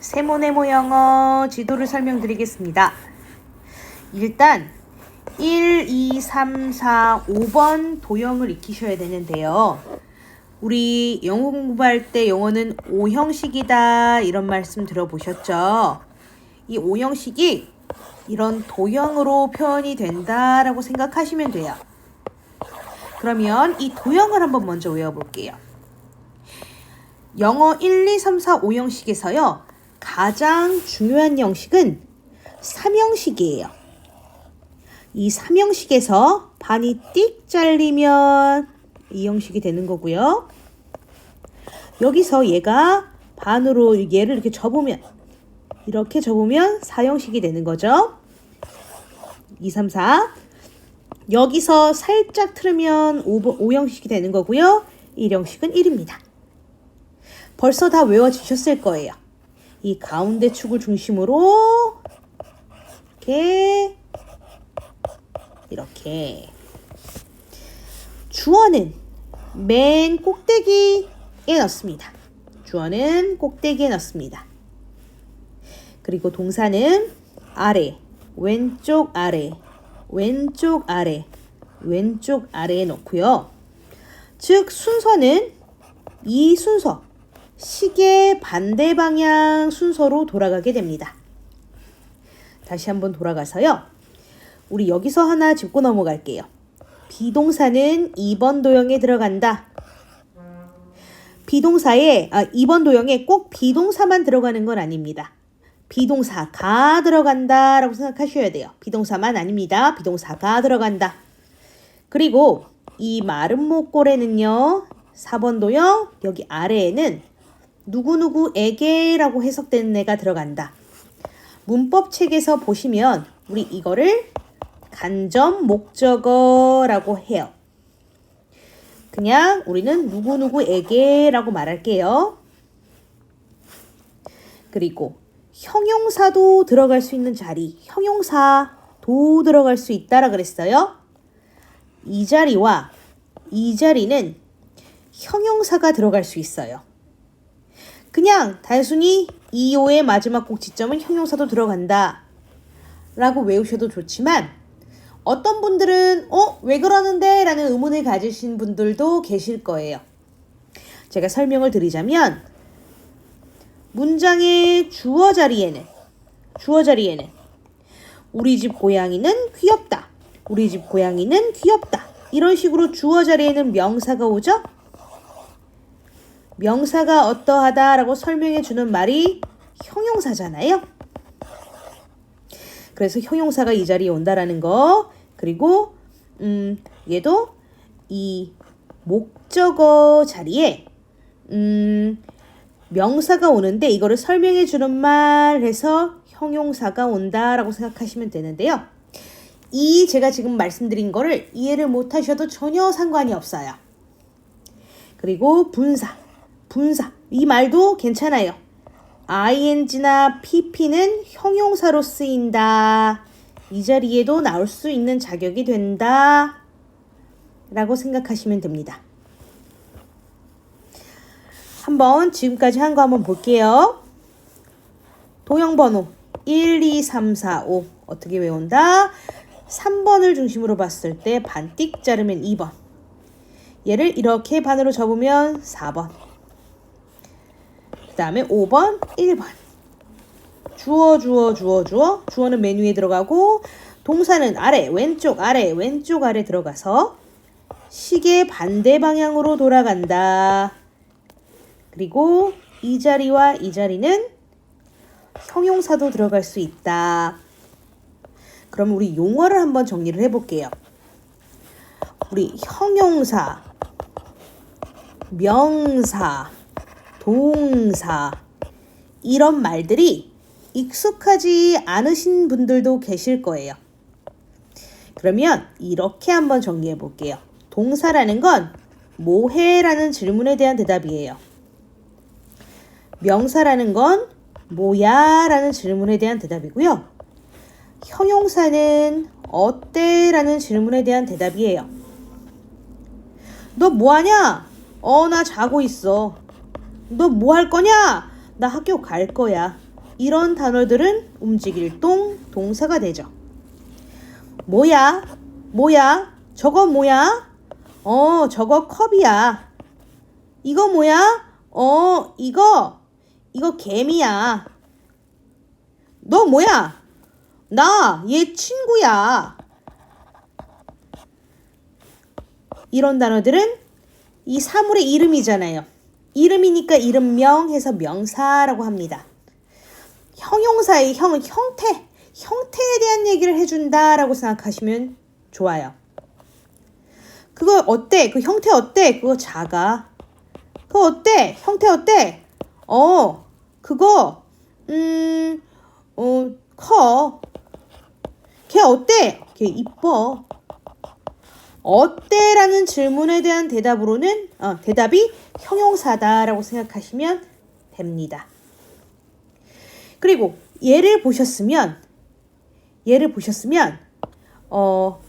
세모네모 영어 지도를 설명드리겠습니다. 일단 1, 2, 3, 4, 5번 도형을 익히셔야 되는데요. 우리 영어 공부할 때 영어는 오형식이다 이런 말씀 들어보셨죠? 이 오형식이 이런 도형으로 표현이 된다라고 생각하시면 돼요. 그러면 이 도형을 한번 먼저 외워볼게요. 영어 1, 2, 3, 4, 5형식에서요. 가장 중요한 형식은 3형식이에요. 이 3형식에서 반이 띡 잘리면 이 형식이 되는 거고요. 여기서 얘가 반으로 얘를 이렇게 접으면 이렇게 접으면 4형식이 되는 거죠. 2, 3, 4 여기서 살짝 틀으면 5, 5형식이 되는 거고요. 1형식은 1입니다. 벌써 다 외워지셨을 거예요. 이 가운데 축을 중심으로 이렇게 이렇게 주어는 맨 꼭대기에 넣습니다. 주어는 꼭대기에 넣습니다. 그리고 동사는 아래, 왼쪽 아래, 왼쪽 아래, 왼쪽 아래에 넣고요. 즉 순서는 이 순서, 시계 반대 방향 순서로 돌아가게 됩니다. 다시 한번 돌아가서요. 우리 여기서 하나 짚고 넘어갈게요. 비동사는 2번 도형에 들어간다. 비동사에 아 2번 도형에 꼭 비동사만 들어가는 건 아닙니다. 비동사가 들어간다라고 생각하셔야 돼요. 비동사만 아닙니다. 비동사가 들어간다. 그리고 이 마른 목골에는요. 4번 도형 여기 아래에는 누구누구에게라고 해석되는 애가 들어간다. 문법 책에서 보시면 우리 이거를 간접 목적어라고 해요. 그냥 우리는 누구누구에게라고 말할게요. 그리고 형용사도 들어갈 수 있는 자리, 형용사도 들어갈 수 있다라 그랬어요. 이 자리와 이 자리는 형용사가 들어갈 수 있어요. 그냥 단순히 이오의 마지막 꼭지점은 형용사도 들어간다. 라고 외우셔도 좋지만 어떤 분들은 어? 왜 그러는데? 라는 의문을 가지신 분들도 계실 거예요. 제가 설명을 드리자면 문장의 주어 자리에는 주어 자리에는 우리 집 고양이는 귀엽다. 우리 집 고양이는 귀엽다. 이런 식으로 주어 자리에는 명사가 오죠? 명사가 어떠하다라고 설명해 주는 말이 형용사잖아요. 그래서 형용사가 이 자리에 온다라는 거. 그리고 음, 얘도 이 목적어 자리에 음, 명사가 오는데 이거를 설명해 주는 말 해서 형용사가 온다라고 생각하시면 되는데요. 이 제가 지금 말씀드린 거를 이해를 못 하셔도 전혀 상관이 없어요. 그리고 분사, 분사. 이 말도 괜찮아요. ing나 pp는 형용사로 쓰인다. 이 자리에도 나올 수 있는 자격이 된다. 라고 생각하시면 됩니다. 한번 지금까지 한 거 한번 볼게요. 도형 번호 1, 2, 3, 4, 5 어떻게 외운다? 3번을 중심으로 봤을 때 반띡 자르면 2번. 얘를 이렇게 반으로 접으면 4번. 그 다음에 5번, 1번. 주어, 주어, 주어, 주어. 주어는 메뉴에 들어가고 동사는 아래, 왼쪽, 아래, 왼쪽, 아래 들어가서 시계 반대 방향으로 돌아간다. 그리고 이 자리와 이 자리는 형용사도 들어갈 수 있다. 그럼 우리 용어를 한번 정리를 해볼게요. 우리 형용사, 명사, 동사 이런 말들이 익숙하지 않으신 분들도 계실 거예요. 그러면 이렇게 한번 정리해 볼게요. 동사라는 건 뭐해라는 질문에 대한 대답이에요. 명사라는 건 뭐야? 라는 질문에 대한 대답이고요. 형용사는 어때? 라는 질문에 대한 대답이에요. 너 뭐하냐? 어, 나 자고 있어. 너 뭐 할 거냐? 나 학교 갈 거야. 이런 단어들은 움직일 동, 동사가 되죠. 뭐야? 뭐야? 저거 뭐야? 어, 저거 컵이야. 이거 뭐야? 어, 이거, 이거 개미야. 너 뭐야? 나, 얘 친구야. 이런 단어들은 이 사물의 이름이잖아요. 이름이니까 이름명 해서 명사라고 합니다. 형용사의 형은 형태, 형태에 대한 얘기를 해준다라고 생각하시면 좋아요. 그거 어때? 그 형태 어때? 그거 작아. 그거 어때? 형태 어때? 어, 그거, 음, 어, 커. 걔 어때? 걔 이뻐. 어때라는 질문에 대한 대답으로는 어, 대답이 형용사다라고 생각하시면 됩니다. 그리고 예를 보셨으면 예를 보셨으면 어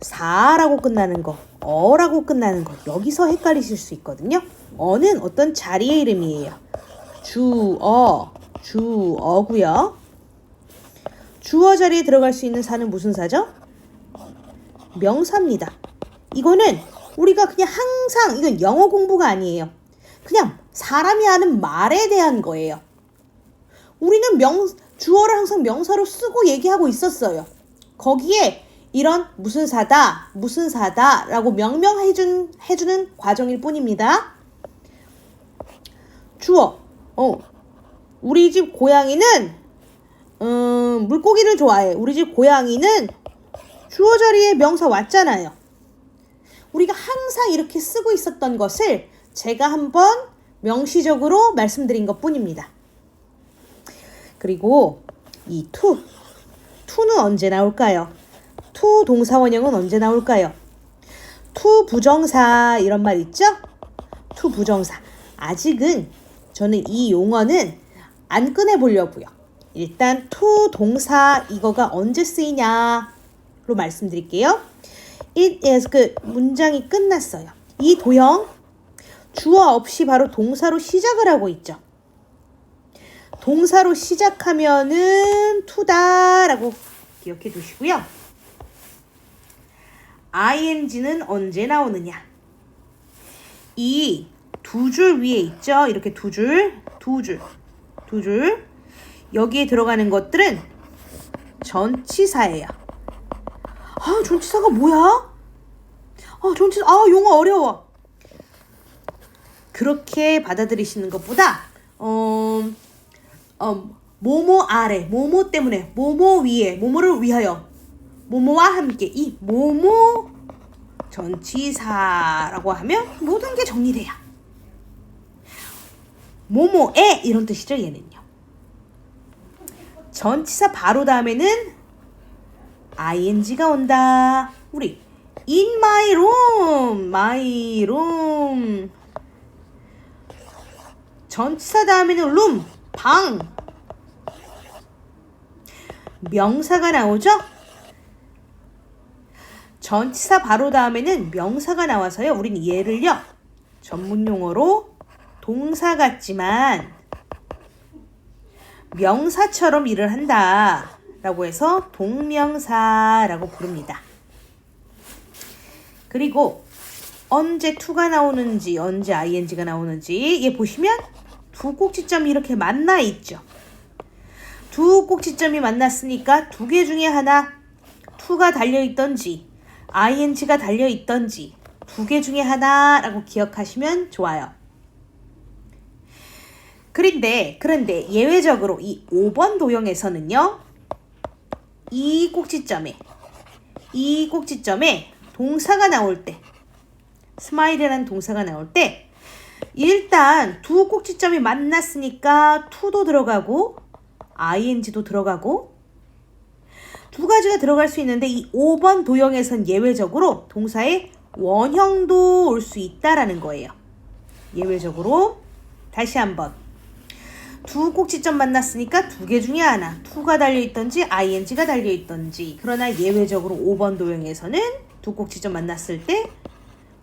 사라고 끝나는 거, 어라고 끝나는 거 여기서 헷갈리실 수 있거든요. 어는 어떤 자리의 이름이에요. 주어, 주어고요. 주어 자리에 들어갈 수 있는 사는 무슨 사죠? 명사입니다. 이거는 우리가 그냥 항상 이건 영어 공부가 아니에요. 그냥 사람이 하는 말에 대한 거예요. 우리는 명 주어를 항상 명사로 쓰고 얘기하고 있었어요. 거기에 이런 무슨 사다, 무슨 사다라고 명명해 준 해주는 과정일 뿐입니다. 주어, 어, 우리 집 고양이는 음, 물고기를 좋아해. 우리 집 고양이는 주어 자리에 명사 왔잖아요. 우리가 항상 이렇게 쓰고 있었던 것을 제가 한번 명시적으로 말씀드린 것 뿐입니다. 그리고 이 to, to는 언제 나올까요? to 동사원형은 언제 나올까요? to 부정사 이런 말 있죠? to 부정사. 아직은 저는 이 용어는 안 꺼내 보려고요. 일단 to 동사 이거가 언제 쓰이냐 로 말씀드릴게요. it is 그 문장이 끝났어요. 이 도형 주어 없이 바로 동사로 시작을 하고 있죠. 동사로 시작하면은 to다라고 기억해 두시고요. ing는 언제 나오느냐? 이 두 줄 위에 있죠? 이렇게 두 줄, 두 줄, 두 줄. 여기에 들어가는 것들은 전치사예요. 아, 전치사가 뭐야? 아, 전치사, 아, 용어 어려워. 그렇게 받아들이시는 것보다, 어, 어, 뭐뭐 아래, 뭐뭐 때문에, 뭐뭐 위에, 뭐뭐를 위하여, 뭐뭐와 함께, 이 뭐뭐 전치사라고 하면 모든 게 정리돼요. 뭐뭐에 이런 뜻이죠, 얘는요. 전치사 바로 다음에는 ing가 온다. 우리 in my room, my room. 전치사 다음에는 room, 방. 명사가 나오죠? 전치사 바로 다음에는 명사가 나와서요. 우린 얘를요. 전문 용어로 동사 같지만 명사처럼 일을 한다. 라고 해서 동명사라고 부릅니다. 그리고 언제 to가 나오는지, 언제 ing가 나오는지 얘 보시면 두 꼭지점이 이렇게 만나 있죠. 두 꼭지점이 만났으니까 두 개 중에 하나 to가 달려 있던지 ing가 달려 있던지 두 개 중에 하나라고 기억하시면 좋아요. 그런데 그런데 예외적으로 이 5번 도형에서는요. 이 꼭지점에 이 꼭지점에 동사가 나올 때 스마일이라는 동사가 나올 때 일단 두 꼭지점이 만났으니까 to도 들어가고 ing도 들어가고 두 가지가 들어갈 수 있는데 이 5번 도형에선 예외적으로 동사의 원형도 올 수 있다라는 거예요. 예외적으로 다시 한번 두 꼭지점 만났으니까 두 개 중에 하나 to가 달려있던지 ing가 달려있던지 그러나 예외적으로 5번 도형에서는 두 꼭지점 만났을 때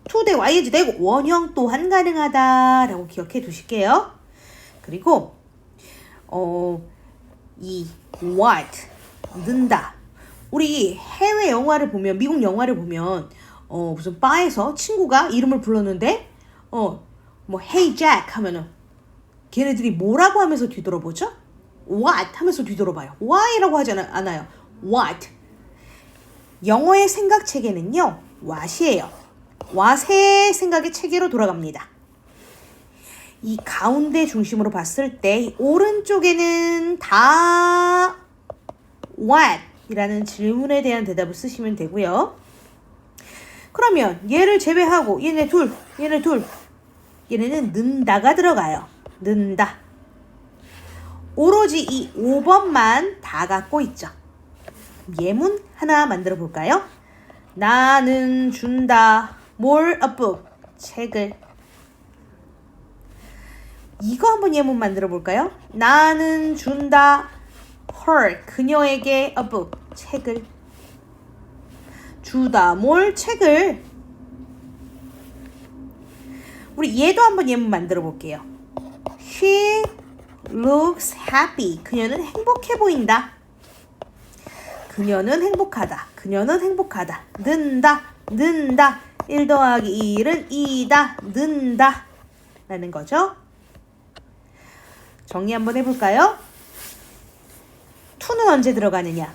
to 대 ing 되고 원형 또한 가능하다라고 기억해 두실게요. 그리고 어, 이 what 는다. 우리 해외 영화를 보면 미국 영화를 보면 어 무슨 바에서 친구가 이름을 불렀는데 어 뭐 Hey Jack 하면은 걔네들이 뭐라고 하면서 뒤돌아보죠? What 하면서 뒤돌아봐요. Why라고 하지 않아- 않아요. What. 영어의 생각 체계는요. what이에요. what의 생각의 체계로 돌아갑니다. 이 가운데 중심으로 봤을 때 오른쪽에는 다 what 이라는 질문에 대한 대답을 쓰시면 되고요. 그러면 얘를 제외하고 얘네 둘, 얘네 둘, 얘네는 는 다가 들어가요. 는다. 오로지 이 5번만 다 갖고 있죠. 예문 하나 만들어 볼까요? 나는 준다. 뭘 a book. 책을. 이거 한번 예문 만들어 볼까요? 나는 준다. her 그녀에게 a book. 책을. 주다 뭘 책을. 우리 얘도 한번 예문 만들어 볼게요. She looks happy. 그녀는 행복해 보인다. 그녀는 행복하다. 그녀는 행복하다. 는다. 는다. 1 더하기 1은 2다. 는다. 라는 거죠. 정리 한번 해볼까요? to는 언제 들어가느냐?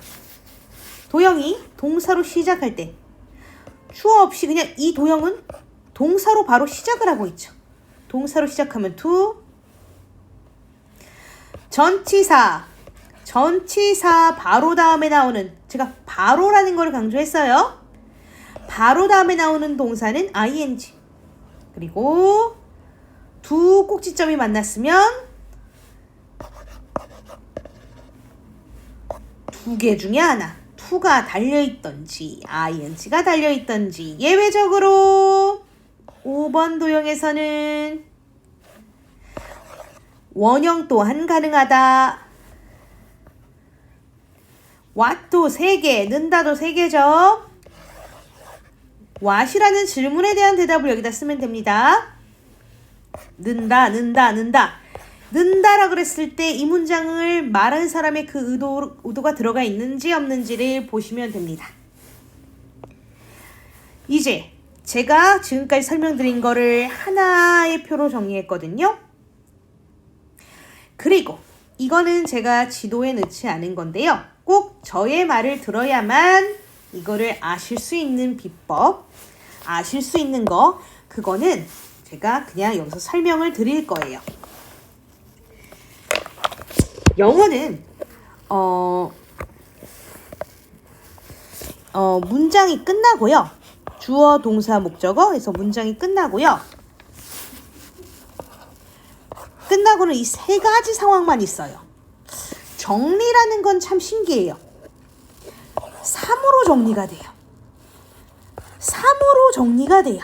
도형이 동사로 시작할 때 주어 없이 그냥 이 도형은 동사로 바로 시작을 하고 있죠. 동사로 시작하면 to 전치사 전치사 바로 다음에 나오는 제가 바로라는 걸 강조했어요. 바로 다음에 나오는 동사는 ing. 그리고 두 꼭지점이 만났으면 두 개 중에 하나. to가 달려있던지 ing가 달려있던지 예외적으로 5번 도형에서는 원형 또한 가능하다. what도 3개, 는다도 3개죠. what이라는 질문에 대한 대답을 여기다 쓰면 됩니다. 는다, 는다, 는다. 는다라 그랬을 때 이 문장을 말하는 사람의 그 의도, 의도가 들어가 있는지 없는지를 보시면 됩니다. 이제 제가 지금까지 설명드린 거를 하나의 표로 정리했거든요. 그리고 이거는 제가 지도에 넣지 않은 건데요. 꼭 저의 말을 들어야만 이거를 아실 수 있는 비법, 아실 수 있는 거, 그거는 제가 그냥 여기서 설명을 드릴 거예요. 영어는 어, 어, 문장이 끝나고요. 주어, 동사, 목적어 해서 문장이 끝나고요. 끝나고는 이 세 가지 상황만 있어요. 정리라는 건 참 신기해요. 3으로 정리가 돼요. 3으로 정리가 돼요.